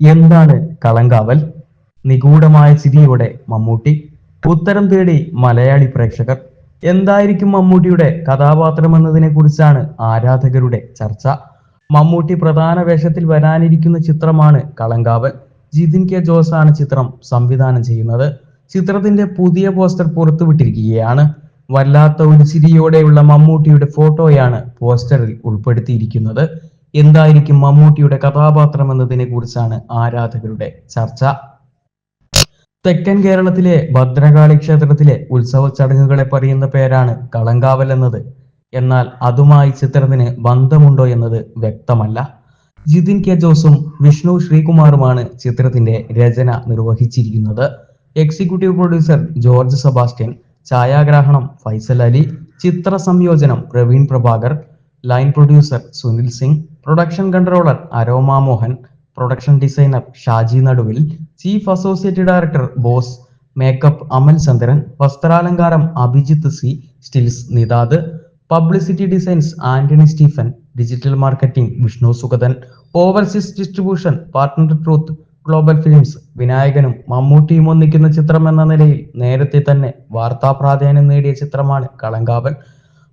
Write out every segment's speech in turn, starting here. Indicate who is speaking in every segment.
Speaker 1: എന്താണ് കളങ്കാവൽ? നിഗൂഢമായ ചിരിയോടെ മമ്മൂട്ടി. ഉത്തരം തേടി മലയാളി പ്രേക്ഷകർ എന്തായിരിക്കും മമ്മൂട്ടിയുടെ കഥാപാത്രം എന്നതിനെ കുറിച്ചാണ് ആരാധകരുടെ ചർച്ച. മമ്മൂട്ടി പ്രധാന വേഷത്തിൽ വരാനിരിക്കുന്ന ചിത്രമാണ് കളങ്കാവൽ. ജിതിൻ കെ ജോസ് ആണ് ചിത്രം സംവിധാനം ചെയ്യുന്നത്. ചിത്രത്തിന്റെ പുതിയ പോസ്റ്റർ പുറത്തുവിട്ടിരിക്കുകയാണ്. വല്ലാത്ത ഒരു ചിരിയോടെയുള്ള മമ്മൂട്ടിയുടെ ഫോട്ടോയാണ് പോസ്റ്ററിൽ ഉൾപ്പെടുത്തിയിരിക്കുന്നത്. എന്തായിരിക്കും മമ്മൂട്ടിയുടെ കഥാപാത്രം എന്നതിനെ കുറിച്ചാണ് ആരാധകരുടെ ചർച്ച. തെക്കൻ കേരളത്തിലെ ഭദ്രകാളി ക്ഷേത്രത്തിലെ ഉത്സവ ചടങ്ങുകളെ പറയുന്ന പേരാണ് കളങ്കാവൽ എന്നത്. എന്നാൽ അതുമായി ചിത്രത്തിന് ബന്ധമുണ്ടോ എന്നത് വ്യക്തമല്ല. ജിതിൻ കെ ജോസും വിഷ്ണു ശ്രീകുമാറുമാണ് ചിത്രത്തിന്റെ രചന നിർവഹിച്ചിരിക്കുന്നത്. എക്സിക്യൂട്ടീവ് പ്രൊഡ്യൂസർ ജോർജ് സെബാസ്റ്റ്യൻ ഛായാഗ്രാഹണം ഫൈസൽ അലി ചിത്ര സംയോജനം Praveen Prabhakar line producer Sunil Singh production controller Aroma Mohan production designer Shaji Naduvil chief associate director Bose makeup Amal Chandran വസ്ത്രാലങ്കാരം Abhijith C stills Nithad publicity designs Antony Stephen digital marketing Vishnu Sugathan overseas distribution partner Truth Global Films വിനായകനും മമ്മൂട്ടിയും ഒന്നിക്കുന്ന ചിത്രം എന്ന നിലയിൽ നേരത്തെ തന്നെ വാർത്താ പ്രാധാന്യം നേടിയ ചിത്രമാണ് കളങ്കാവൽ.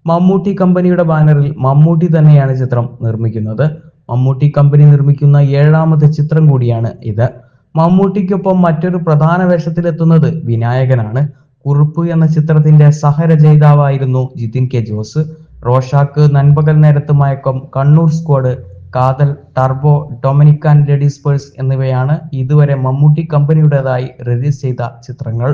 Speaker 1: മമ്മൂട്ടി കമ്പനിയുടെ ബാനറിൽ മമ്മൂട്ടി തന്നെയാണ് ചിത്രം നിർമ്മിക്കുന്നത്. മമ്മൂട്ടി കമ്പനി നിർമ്മിക്കുന്ന ഏഴാമത്തെ ചിത്രം കൂടിയാണ് ഇത്. മമ്മൂട്ടിക്കൊപ്പം മറ്റൊരു പ്രധാന വേഷത്തിലെത്തുന്നത് വിനായകനാണ്. കുറുപ്പ് എന്ന ചിത്രത്തിന്റെ സഹരചയിതാവായിരുന്നു Jithin K Jose. Rorschach Nanpakal Nerathu Mayakkam Kannur squad Kaathal Turbo Dominic and ladies purse എന്നിവയാണ് ഇതുവരെ മമ്മൂട്ടി കമ്പനിയുടേതായി റിലീസ് ചെയ്ത ചിത്രങ്ങൾ.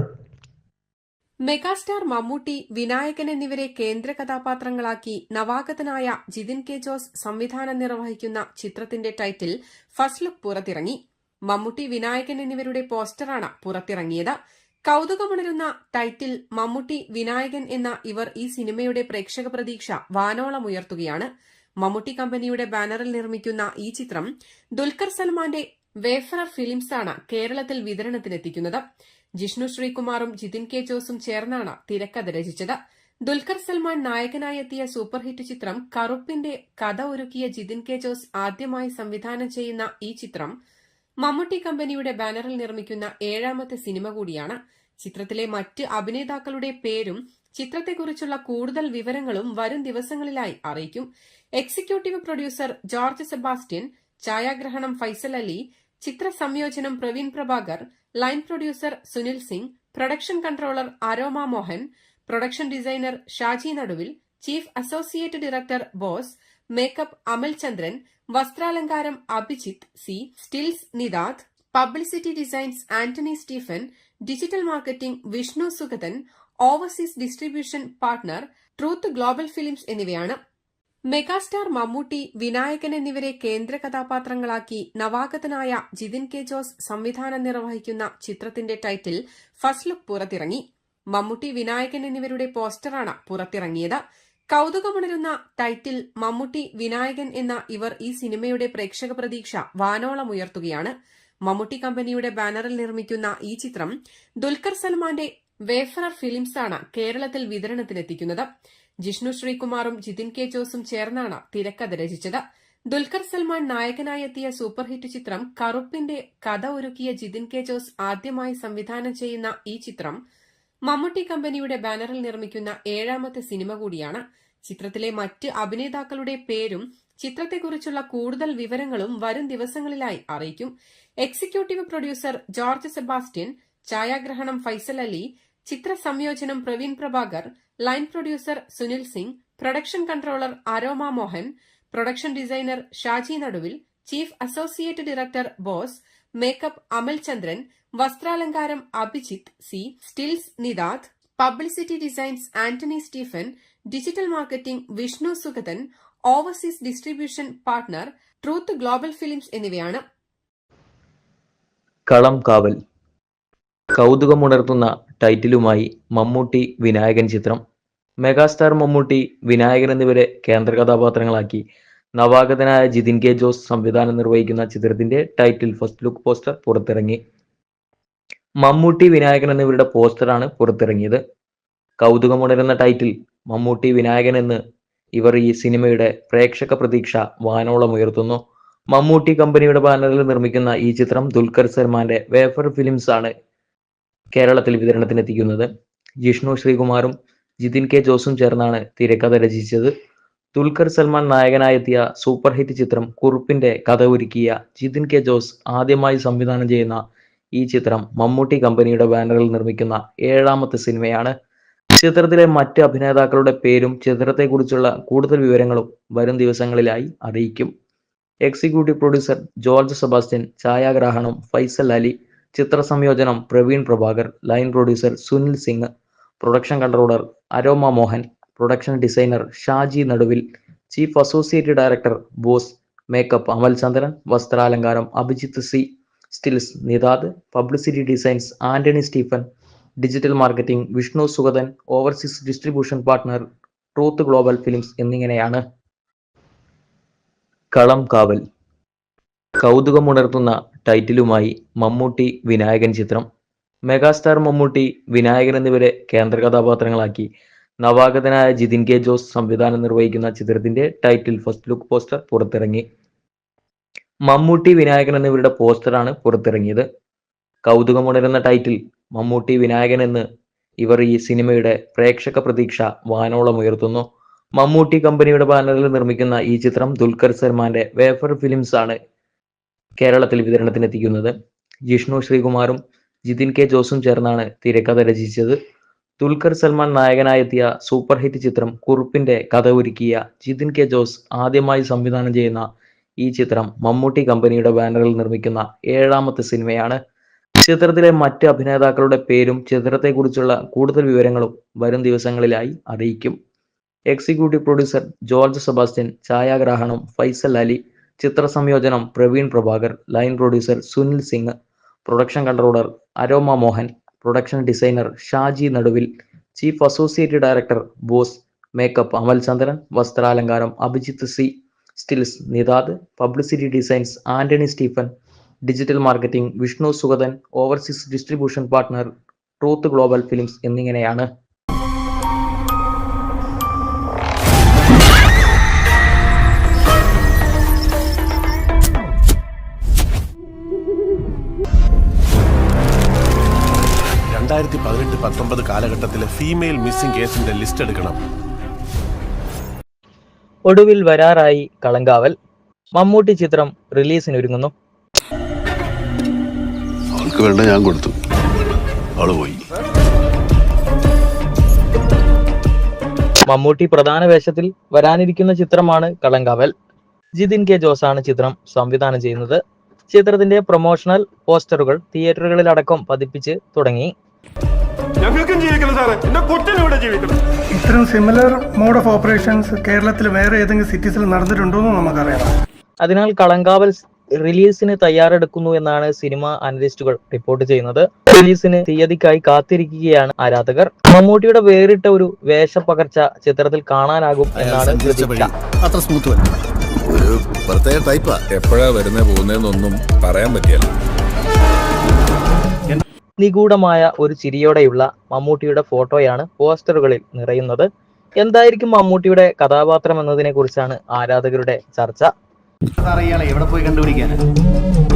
Speaker 2: മെഗാസ്റ്റാർ മമ്മൂട്ടി വിനായകൻ എന്നിവരെ കേന്ദ്ര കഥാപാത്രങ്ങളാക്കി നവാഗതനായ ജിതിൻ കെ ജോസ് സംവിധാനം നിർവഹിക്കുന്ന ചിത്രത്തിന്റെ ടൈറ്റിൽ ഫസ്റ്റ് ലുക്ക് പുറത്തിറങ്ങി. മമ്മൂട്ടി വിനായകൻ എന്നിവരുടെ പോസ്റ്ററാണ് പുറത്തിറങ്ങിയത്. കൗതുകമുണരുന്ന ടൈറ്റിൽ മമ്മൂട്ടി വിനായകൻ എന്ന ഇവർ ഈ സിനിമയുടെ പ്രേക്ഷക പ്രതീക്ഷ വാനോളം ഉയർത്തുകയാണ്. മമ്മൂട്ടി കമ്പനിയുടെ ബാനറിൽ നിർമ്മിക്കുന്ന ഈ ചിത്രം ദുൽഖർ സൽമാന്റെ വേഫറർ ഫിലിംസാണ് കേരളത്തിൽ വിതരണത്തിനെത്തിക്കുന്നത്. ജിഷ്ണു ശ്രീകുമാറും ജിതിൻ കെ ജോസും ചേർന്നാണ് തിരക്കഥ രചിച്ചത്. ദുൽഖർ സൽമാൻ നായകനായി എത്തിയ സൂപ്പർ ഹിറ്റ് ചിത്രം കറുപ്പിന്റെ കഥ ഒരുക്കിയ ജിതിൻ കെ ജോസ് ആദ്യമായി സംവിധാനം ചെയ്യുന്ന ഈ ചിത്രം മമ്മൂട്ടി കമ്പനിയുടെ ബാനറിൽ നിർമ്മിക്കുന്ന ഏഴാമത്തെ സിനിമ കൂടിയാണ്. ചിത്രത്തിലെ മറ്റ് അഭിനേതാക്കളുടെ പേരും ചിത്രത്തെക്കുറിച്ചുള്ള കൂടുതൽ വിവരങ്ങളും വരും ദിവസങ്ങളിലായി അറിയിക്കും. എക്സിക്യൂട്ടീവ് പ്രൊഡ്യൂസർ ജോർജ് സെബാസ്റ്റ്യൻ ഛായാഗ്രഹണം ഫൈസൽ അലി ചിത്ര സംയോജനം Praveen Prabhakar line producer Sunil Singh production controller Aroma Mohan production designer Shaji Naduvil chief associate director Bose makeup Amal Chandran വസ്ത്രാലങ്കാരം Abhijith C stills Nidad publicity designs Antony Stephen digital marketing Vishnu Sugathan overseas distribution partner Truth Global Films എന്നിവയാണ് megastar Mammootty Vinayakan എന്നിവരെ കേന്ദ്ര കഥാപാത്രങ്ങളാക്കി നവാഗതനായ Jithin K Jose സംവിധാനം നിർവഹിക്കുന്ന ചിത്രത്തിന്റെ title first look പുറത്തിറങ്ങി. മമ്മൂട്ടി വിനായകൻ എന്നിവരുടെ പോസ്റ്ററാണ് പുറത്തിറങ്ങിയത്. കൗതുകമുണരുന്ന ടൈറ്റിൽ മമ്മൂട്ടി വിനായകൻ എന്ന ഇവർ ഈ സിനിമയുടെ പ്രേക്ഷക പ്രതീക്ഷ വാനോളം ഉയർത്തുകയാണ്. മമ്മൂട്ടി കമ്പനിയുടെ ബാനറിൽ നിർമ്മിക്കുന്ന ഈ ചിത്രം ദുൽഖർ സൽമാന്റെ വേഫറർ ഫിലിംസാണ് കേരളത്തിൽ വിതരണത്തിനെത്തിക്കുന്നത്. ജിഷ്ണു ശ്രീകുമാറും ജിതിൻ കെ ജോസും ചേർന്നാണ് തിരക്കഥ രചിച്ചത്. ദുൽഖർ സൽമാൻ നായകനായി എത്തിയ സൂപ്പർ ഹിറ്റ് ചിത്രം കറുപ്പിന്റെ കഥ ഒരുക്കിയ ജിതിൻ കെ ജോസ് ആദ്യമായി സംവിധാനം ചെയ്യുന്ന ഈ ചിത്രം മമ്മൂട്ടി കമ്പനിയുടെ ബാനറിൽ നിർമ്മിക്കുന്ന ഏഴാമത്തെ സിനിമ കൂടിയാണ്. ചിത്രത്തിലെ മറ്റ് അഭിനേതാക്കളുടെ പേരും ചിത്രത്തെക്കുറിച്ചുള്ള കൂടുതൽ വിവരങ്ങളും വരും ദിവസങ്ങളിലായി അറിയിക്കും. എക്സിക്യൂട്ടീവ് പ്രൊഡ്യൂസർ ജോർജ് സെബാസ്റ്റ്യൻ ഛായാഗ്രഹണം ഫൈസൽ അലി ചിത്ര സംയോജനം Praveen Prabhakar line producer Sunil Singh production controller Aroma Mohan production designer Shaji Naduvil chief associate director Bose makeup Amal Chandran വസ്ത്രാലങ്കാരം Abhijith C stills Nidad publicity designs Antony Stephen digital marketing Vishnu Sugathan overseas distribution partner Truth Global Films എന്നിവയാണ്.
Speaker 3: കളം കാവൽ. കൗതുകമുണർത്തുന്ന ടൈറ്റിലുമായി മമ്മൂട്ടി വിനായകൻ ചിത്രം. Megastar Mammootty Vinayakan എന്നിവരെ കേന്ദ്ര കഥാപാത്രങ്ങളാക്കി. നവാഗതനായ Jithin K Jose സംവിധാനം നിർവഹിക്കുന്ന ചിത്രത്തിന്റെ ടൈറ്റിൽ ഫസ്റ്റ് ലുക്ക് പോസ്റ്റർ പുറത്തിറങ്ങി. മമ്മൂട്ടി വിനായകൻ എന്നിവരുടെ പോസ്റ്ററാണ് പുറത്തിറങ്ങിയത്. കൗതുകമുണരുന്ന ടൈറ്റിൽ മമ്മൂട്ടി വിനായകൻ എന്ന് ഇവർ ഈ സിനിമയുടെ പ്രേക്ഷക പ്രതീക്ഷ വാനോളം ഉയർത്തുന്നു. മമ്മൂട്ടി കമ്പനിയുടെ ബാനറിൽ നിർമ്മിക്കുന്ന ഈ ചിത്രം ദുൽഖർ സൽമാന്റെ വേഫർ ഫിലിംസ് ആണ് കേരളത്തിൽ വിതരണത്തിനെത്തിക്കുന്നത്. ജിഷ്ണു ശ്രീകുമാറും ജിതിൻ കെ ജോസും ചേർന്നാണ് തിരക്കഥ രചിച്ചത്. ദുൽഖർ സൽമാൻ നായകനായെത്തിയ സൂപ്പർ ഹിറ്റ് ചിത്രം കുറുപ്പിന്റെ കഥ ഒരുക്കിയ ജിതിൻ കെ ജോസ് ആദ്യമായി സംവിധാനം ചെയ്യുന്ന ഈ ചിത്രം മമ്മൂട്ടി കമ്പനിയുടെ ബാനറിൽ നിർമ്മിക്കുന്ന ഏഴാമത്തെ സിനിമയാണ്. ചിത്രത്തിലെ മറ്റ് അഭിനേതാക്കളുടെ പേരും ചിത്രത്തെക്കുറിച്ചുള്ള കൂടുതൽ വിവരങ്ങളും വരും ദിവസങ്ങളിലായി അറിയിക്കും. എക്സിക്യൂട്ടീവ് പ്രൊഡ്യൂസർ ജോർജ് സെബാസ്റ്റ്യൻ ഛായാഗ്രാഹണം ഫൈസൽ അലി ചിത്ര സംയോജനം Praveen Prabhakar line producer Sunil Singh production controller Aroma Mohan production designer Shaji Naduvil chief associate director Bose makeup Amal Chandran വസ്ത്രാലങ്കാരം Abhijith C stills Nithad publicity designs Antony Stephen digital marketing Vishnu Sugathan overseas distribution partner Truth Global Films എന്നിങ്ങനെയാണ്. കളം കാവൽ. കൗതുകമുണർത്തുന്ന ടൈറ്റിലുമായി മമ്മൂട്ടി വിനായകൻ ചിത്രം. Megastar Mammootty Vinayakan എന്നിവരെ കേന്ദ്ര കഥാപാത്രങ്ങളാക്കി. നവാഗതനായ Jithin K Jose സംവിധാനം നിർവഹിക്കുന്ന ചിത്രത്തിന്റെ ടൈറ്റിൽ ഫസ്റ്റ് ലുക്ക് പോസ്റ്റർ പുറത്തിറങ്ങി. മമ്മൂട്ടി വിനായകൻ എന്നിവരുടെ പോസ്റ്ററാണ് പുറത്തിറങ്ങിയത്. കൗതുകമുണരുന്ന ടൈറ്റിൽ മമ്മൂട്ടി വിനായകൻ എന്ന് ഇവർ ഈ സിനിമയുടെ പ്രേക്ഷക പ്രതീക്ഷ വാനോളം ഉയർത്തുന്നു. മമ്മൂട്ടി കമ്പനിയുടെ ബാനറിൽ നിർമ്മിക്കുന്ന ഈ ചിത്രം ദുൽഖർ സൽമാന്റെ വേഫർ ഫിലിംസ് ആണ് കേരളത്തിൽ വിതരണത്തിനെത്തിക്കുന്നത് ജിഷ്ണു ശ്രീകുമാറും ജിതിൻ കെ ജോസും ചേർന്നാണ് തിരക്കഥ രചിച്ചത്. ദുൽഖർ സൽമാൻ നായകനായെത്തിയ സൂപ്പർ ഹിറ്റ് ചിത്രം കുറുപ്പിന്റെ കഥ ഒരുക്കിയ ജിതിൻ കെ ജോസ് ആദ്യമായി സംവിധാനം ചെയ്യുന്ന ഈ ചിത്രം മമ്മൂട്ടി കമ്പനിയുടെ ബാനറിൽ നിർമ്മിക്കുന്ന ഏഴാമത്തെ സിനിമയാണ്. ചിത്രത്തിലെ മറ്റ് അഭിനേതാക്കളുടെ പേരും ചിത്രത്തെക്കുറിച്ചുള്ള കൂടുതൽ വിവരങ്ങളും വരും ദിവസങ്ങളിലായി അറിയിക്കും. എക്സിക്യൂട്ടീവ് പ്രൊഡ്യൂസർ ജോർജ് സെബാസ്റ്റ്യൻ ഛായാഗ്രാഹണം ഫൈസൽ അലി ചിത്ര സംയോജനം Praveen Prabhakar line producer Sunil Singh production controller Aroma Mohan production designer Shaji Naduvil chief associate director Bose makeup Amal Chandran വസ്ത്രാലങ്കാരം Abhijith C stills Nithad publicity designs Antony Stephen digital marketing Vishnu Sugathan overseas distribution partner Truth Global Films എന്നിങ്ങനെയാണ്.
Speaker 4: രണ്ടായിരത്തി പതിനെട്ട് പത്തൊമ്പത് കാലഘട്ടത്തിലെ female missing കേസിന്റെ list എടുക്കണം.
Speaker 3: ഒടുവിൽ വരാറായി കളങ്കാവൽ. മമ്മൂട്ടി ചിത്രം റിലീസിനൊരുങ്ങുന്നു.
Speaker 4: അവൾക്ക് വേണ്ട ഞാൻ കൊടുത്തു. അവൾ പോയി.
Speaker 3: മമ്മൂട്ടി പ്രധാന വേഷത്തിൽ വരാനിരിക്കുന്ന ചിത്രമാണ് കളങ്കാവൽ. ജിതിൻ കെ ജോസാണ് ചിത്രം സംവിധാനം ചെയ്യുന്നത്. ചിത്രത്തിന്റെ പ്രൊമോഷണൽ പോസ്റ്ററുകൾ തിയേറ്ററുകളിലടക്കം പതിപ്പിച്ച് തുടങ്ങി.
Speaker 5: ഞങ്ങൾക്കും ജീവിക്കണം സാറേ. എന്റെ കൊച്ചിനും ഇവിടെ ജീവിക്കണം?
Speaker 6: ഇത്തരം സിമിലർ മോഡ് ഓഫ് ഓപ്പറേഷൻസ് കേരളത്തിൽ വേറെ ഏതെങ്കിലും സിറ്റീസിൽ നടന്നിട്ടുണ്ടോ എന്ന് നമുക്കറിയാം.
Speaker 3: അതിനാൽ കളങ്കാവൽ റിലീസിന് തയ്യാറെടുക്കുന്നു എന്നാണ് സിനിമ അനലിസ്റ്റുകൾ റിപ്പോർട്ട് ചെയ്യുന്നത്. റിലീസിന് തീയതിക്കായി കാത്തിരിക്കുകയാണ് ആരാധകർ. മമ്മൂട്ടിയുടെ വേറിട്ട ഒരു വേഷപ്പകർച്ച ചിത്രത്തിൽ കാണാനാകും എന്നാണ് പ്രതീക്ഷ.
Speaker 7: അത്ര പ്രത്യേക ടൈപ്പാ
Speaker 8: എപ്പോഴാ വരുന്നേ പോകുന്നതെന്നൊന്നും പറയാൻ പറ്റിയല്ല.
Speaker 3: നിഗൂഢമായ ഒരു ചിരിയോടെയുള്ള മമ്മൂട്ടിയുടെ ഫോട്ടോയാണ് പോസ്റ്ററുകളിൽ നിറയുന്നത്. എന്തായിരിക്കും മമ്മൂട്ടിയുടെ കഥാപാത്രം എന്നതിനെ കുറിച്ചാണ് ആരാധകരുടെ ചർച്ച.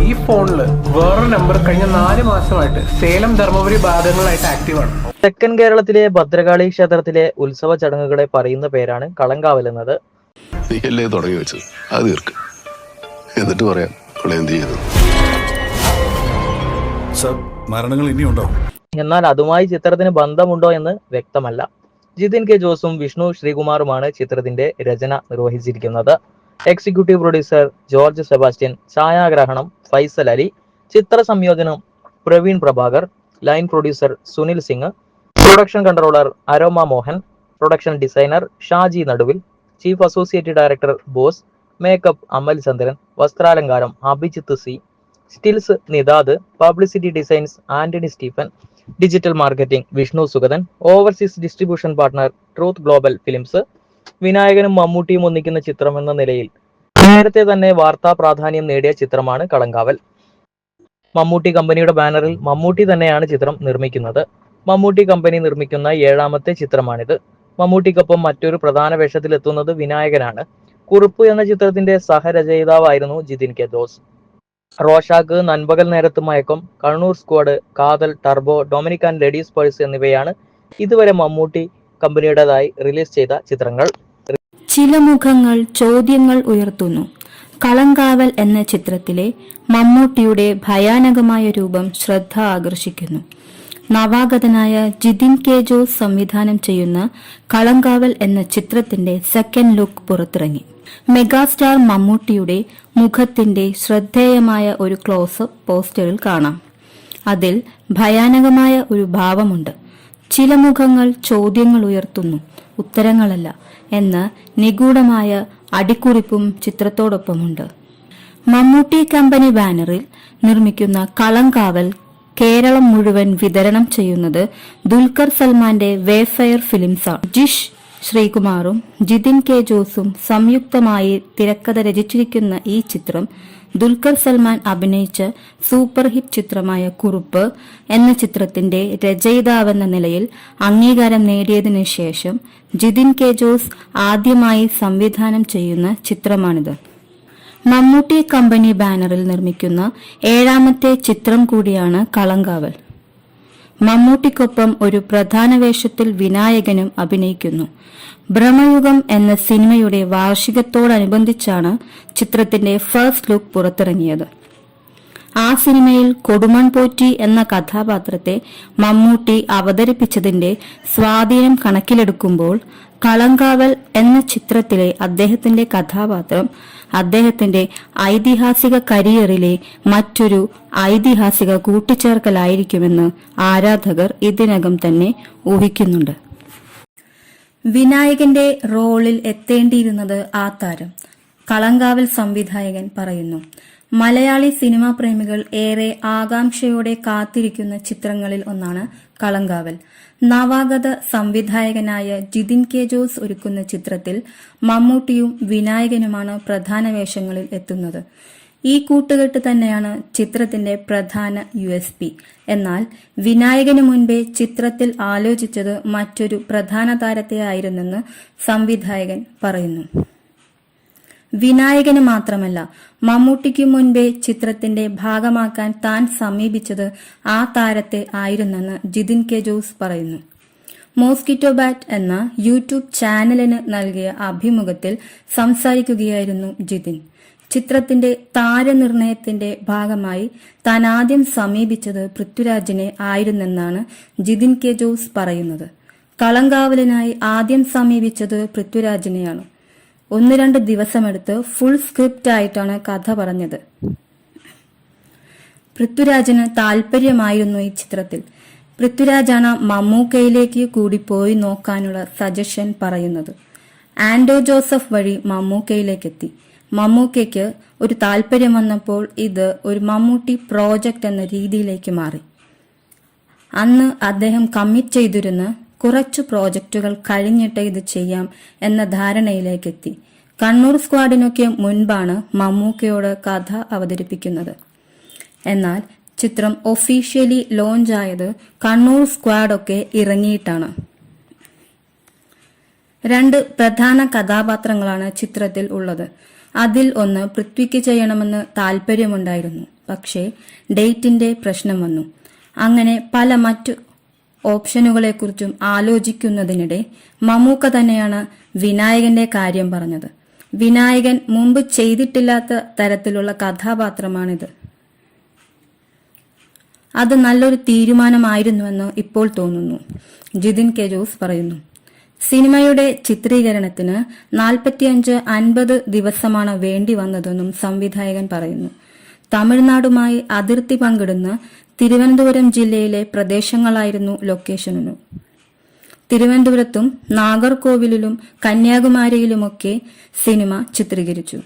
Speaker 6: ഈ ഫോണിൽ വേറൊരു നമ്പർ കഴിഞ്ഞ നാല് മാസമായിട്ട് സേലം ധർമ്മപുരി ഭാഗങ്ങളായിട്ട് ആക്റ്റീവാണ്
Speaker 3: തെക്കൻ കേരളത്തിലെ ഭദ്രകാളി ക്ഷേത്രത്തിലെ ഉത്സവ ചടങ്ങുകളെ പറയുന്ന പേരാണ് കളങ്കാവൽ എന്നത്.
Speaker 4: നീയല്ലേ തുടങ്ങി വെച്ചത്? അത് തീർക്ക്. എന്നിട്ട് പറയാം എന്ത് ചെയ്തു?
Speaker 8: സർ മരണങ്ങൾ ഇനിയുണ്ടോ?
Speaker 3: എന്നാൽ അതുമായി ചിത്രത്തിന് ബന്ധമുണ്ടോ എന്ന് വ്യക്തമല്ല. ജിതിൻ കെ ജോസും വിഷ്ണു ശ്രീകുമാറുമാണ് ചിത്രത്തിന്റെ രചന നിർവഹിച്ചിരിക്കുന്നത്. എക്സിക്യൂട്ടീവ് പ്രൊഡ്യൂസർ ജോർജ് സെബാസ്റ്റ്യൻ ഛായാഗ്രഹണം ഫൈസൽ അലി ചിത്ര സംയോജനം Praveen Prabhakar line producer Sunil Singh production controller Aroma Mohan production designer Shaji Naduvil chief associate director Bose makeup Amal Chandran വസ്ത്രാലങ്കാരം Abhijith C stills Nithad publicity designs Antony Stephen digital marketing Vishnu Sugathan overseas distribution partner Truth Global Films വിനായകനും മമ്മൂട്ടിയും ഒന്നിക്കുന്ന ചിത്രം എന്ന നിലയിൽ നേരത്തെ തന്നെ വാർത്താ പ്രാധാന്യം നേടിയ ചിത്രമാണ് കളങ്കാവൽ. മമ്മൂട്ടി കമ്പനിയുടെ ബാനറിൽ മമ്മൂട്ടി തന്നെയാണ് ചിത്രം നിർമ്മിക്കുന്നത്. മമ്മൂട്ടി കമ്പനി നിർമ്മിക്കുന്ന ഏഴാമത്തെ ചിത്രമാണിത്. മമ്മൂട്ടിക്കൊപ്പം മറ്റൊരു പ്രധാന വേഷത്തിലെത്തുന്നത് വിനായകനാണ്. കുറുപ്പ് എന്ന ചിത്രത്തിന്റെ സഹരചയിതാവായിരുന്നു Jithin K Jose Rorschach Nanpakal Nerathu Mayakkam Kannur squad Kaathal Turbo Dominic and ladies purse എന്നിവയാണ് ഇതുവരെ മമ്മൂട്ടി കമ്പനിയുടേതായി റിലീസ് ചെയ്ത ചിത്രങ്ങൾ.
Speaker 9: ചില മുഖങ്ങൾ ചോദ്യങ്ങൾ ഉയർത്തുന്നു. കളങ്കാവൽ എന്ന ചിത്രത്തിലെ മമ്മൂട്ടിയുടെ ഭയാനകമായ രൂപം ശ്രദ്ധ ആകർഷിക്കുന്നു. നവാഗതനായ ജിതിൻ കെ ജോസ് സംവിധാനം ചെയ്യുന്ന കളങ്കാവൽ എന്ന ചിത്രത്തിന്റെ സെക്കൻഡ് ലുക്ക് പുറത്തിറങ്ങി. മെഗാസ്റ്റാർ മമ്മൂട്ടിയുടെ മുഖത്തിന്റെ ശ്രദ്ധേയമായ ഒരു ക്ലോസപ്പ് പോസ്റ്ററിൽ കാണാം. അതിൽ ഭയാനകമായ ഒരു ഭാവമുണ്ട്. ചില മുഖങ്ങൾ ചോദ്യങ്ങൾ ഉയർത്തുന്നു ഉത്തരങ്ങളല്ല എന്ന നിഗൂഢമായ അടിക്കുറിപ്പും ചിത്രത്തോടൊപ്പമുണ്ട്. മമ്മൂട്ടി കമ്പനി ബാനറിൽ നിർമ്മിക്കുന്ന കളങ്കാവൽ കേരളം മുഴുവൻ വിതരണം ചെയ്യുന്നത് ദുൽഖർ സൽമാന്റെ വേഫെയർ ഫിലിംസാണ് ജിഷ് ശ്രീകുമാറും ജിതിൻ കെ ജോസും സംയുക്തമായി തിരക്കഥ രചിച്ചിരിക്കുന്ന ഈ ചിത്രം ദുൽഖർ സൽമാൻ അഭിനയിച്ച സൂപ്പർ ഹിറ്റ് ചിത്രമായ കുറുപ്പ് എന്ന ചിത്രത്തിന്റെ രചയിതാവെന്ന നിലയിൽ അംഗീകാരം നേടിയതിനു ശേഷം ജിതിൻ കെ ജോസ് ആദ്യമായി സംവിധാനം ചെയ്യുന്ന ചിത്രമാണിത്. മമ്മൂട്ടി കമ്പനി ബാനറിൽ നിർമ്മിക്കുന്ന ഏഴാമത്തെ ചിത്രം കൂടിയാണ് കളങ്കാവൽ. മമ്മൂട്ടിക്കൊപ്പം ഒരു പ്രധാന വേഷത്തിൽ വിനായകനും അഭിനയിക്കുന്നു. ഭ്രമയുഗം എന്ന സിനിമയുടെ വാർഷികത്തോടനുബന്ധിച്ചാണ് ചിത്രത്തിന്റെ ഫസ്റ്റ് ലുക്ക് പുറത്തിറങ്ങിയത്. ആ സിനിമയിൽ കൊടുമൺ പോറ്റി എന്ന കഥാപാത്രത്തെ മമ്മൂട്ടി അവതരിപ്പിച്ചതിന്റെ സ്വാധീനം കണക്കിലെടുക്കുമ്പോൾ കളങ്കാവൽ എന്ന ചിത്രത്തിലെ അദ്ദേഹത്തിന്റെ കഥാപാത്രം അദ്ദേഹത്തിന്റെ ഐതിഹാസിക കരിയറിലെ മറ്റൊരു ഐതിഹാസിക കൂട്ടിച്ചേർക്കലായിരിക്കുമെന്ന് ആരാധകർ ഇതിനകം തന്നെ ഊഹിക്കുന്നുണ്ട്. വിനായകന്റെ റോളിൽ എത്തേണ്ടിയിരുന്നത് ആ താരം കളങ്കാവൽ സംവിധായകൻ പറയുന്നു. മലയാളി സിനിമാ പ്രേമികൾ ഏറെ ആകാംക്ഷയോടെ കാത്തിരിക്കുന്ന ചിത്രങ്ങളിൽ ഒന്നാണ് കളങ്കാവൽ. നവാഗത സംവിധായകനായ ജിതിൻ കെ ജോസ് ഒരുക്കുന്ന ചിത്രത്തിൽ മമ്മൂട്ടിയും വിനായകനുമാണ് പ്രധാന വേഷങ്ങളിൽ എത്തുന്നത്. ഈ കൂട്ടുകെട്ട് തന്നെയാണ് ചിത്രത്തിന്റെ പ്രധാന യു എസ് പി. എന്നാൽ വിനായകന് മുൻപേ ചിത്രത്തിൽ ആലോചിച്ചത് മറ്റൊരു പ്രധാന താരത്തെ ആയിരുന്നെന്ന് സംവിധായകൻ പറയുന്നു. വിനായകന് മാത്രമല്ല മമ്മൂട്ടിക്ക് മുൻപേ ചിത്രത്തിന്റെ ഭാഗമാക്കാൻ താൻ സമീപിച്ചത് ആ താരത്തെ ആയിരുന്നെന്ന് ജിതിൻ കെ ജോസ് പറയുന്നു. മോസ്കിറ്റോ ബാറ്റ് എന്ന യൂട്യൂബ് ചാനലിന് നൽകിയ അഭിമുഖത്തിൽ സംസാരിക്കുകയായിരുന്നു ജിതിൻ. ചിത്രത്തിന്റെ താരനിർണയത്തിന്റെ ഭാഗമായി താൻ ആദ്യം സമീപിച്ചത് പൃഥ്വിരാജിനെ ആയിരുന്നെന്നാണ് ജിതിൻ കെ ജോസ് പറയുന്നത്. കളങ്കാവലിനായി ആദ്യം സമീപിച്ചത് പൃഥ്വിരാജിനെയാണ്. ഒന്ന് രണ്ട് ദിവസമെടുത്ത് ഫുൾ സ്ക്രിപ്റ്റ് ആയിട്ടാണ് കഥ പറഞ്ഞത്. പൃഥ്വിരാജിന് താല്പര്യമായിരുന്നു ഈ ചിത്രത്തിൽ. പൃഥ്വിരാജാണ് മമ്മൂക്കയിലേക്ക് കൂടി പോയി നോക്കാനുള്ള സജഷൻ പറയുന്നത്. ആൻഡോ ജോസഫ് വഴി മമ്മൂക്കയിലേക്കെത്തി. മമ്മൂക്കയ്ക്ക് ഒരു താല്പര്യം വന്നപ്പോൾ ഇത് ഒരു മമ്മൂട്ടി പ്രോജക്റ്റ് എന്ന രീതിയിലേക്ക് മാറി. അന്ന് അദ്ദേഹം കമ്മിറ്റ് ചെയ്തിരുന്ന കുറച്ചു പ്രോജക്റ്റുകൾ കഴിഞ്ഞിട്ടേ ഇത് ചെയ്യാം എന്ന ധാരണയിലേക്കെത്തി. കണ്ണൂർ സ്ക്വാഡിനൊക്കെ മുൻപാണ് മമ്മൂക്കയോട് കഥ അവതരിപ്പിക്കുന്നത്. എന്നാൽ ചിത്രം ഒഫീഷ്യലി ലോഞ്ച് ആയത് കണ്ണൂർ സ്ക്വാഡൊക്കെ ഇറങ്ങിയിട്ടാണ്. രണ്ട് പ്രധാന കഥാപാത്രങ്ങളാണ് ചിത്രത്തിൽ ഉള്ളത്. അതിൽ ഒന്ന് പൃഥ്വിക്ക് ചെയ്യണമെന്ന് താല്പര്യമുണ്ടായിരുന്നു. പക്ഷേ ഡേറ്റിന്റെ പ്രശ്നം വന്നു. അങ്ങനെ പല മറ്റു ഓപ്ഷനുകളെക്കുറിച്ചും ആലോചിക്കുന്നതിനിടെ മമ്മൂക്ക തന്നെയാണ് വിനായകന്റെ കാര്യം പറഞ്ഞത്. വിനായകൻ മുമ്പ് ചെയ്തിട്ടില്ലാത്ത തരത്തിലുള്ള കഥാപാത്രമാണിത്. അത് നല്ലൊരു തീരുമാനമായിരുന്നുവെന്ന് ഇപ്പോൾ തോന്നുന്നു. ജിതിൻ കെ. ജോസ് പറയുന്നു. സിനിമയുടെ ചിത്രീകരണത്തിന് നാൽപ്പത്തിയഞ്ച് അൻപത് ദിവസമാണ് വേണ്ടി വന്നതെന്നും സംവിധായകൻ പറയുന്നു. തമിഴ്നാടുമായി അതിർത്തി പങ്കിടുന്ന തിരുവനന്തപുരം ജില്ലയിലെ പ്രദേശങ്ങളായിരുന്നു ലൊക്കേഷനും തിരുവനന്തപുരത്തും നാഗർകോവിലിലും കന്യാകുമാരിയിലുമൊക്കെ സിനിമ ചിത്രീകരിച്ചു.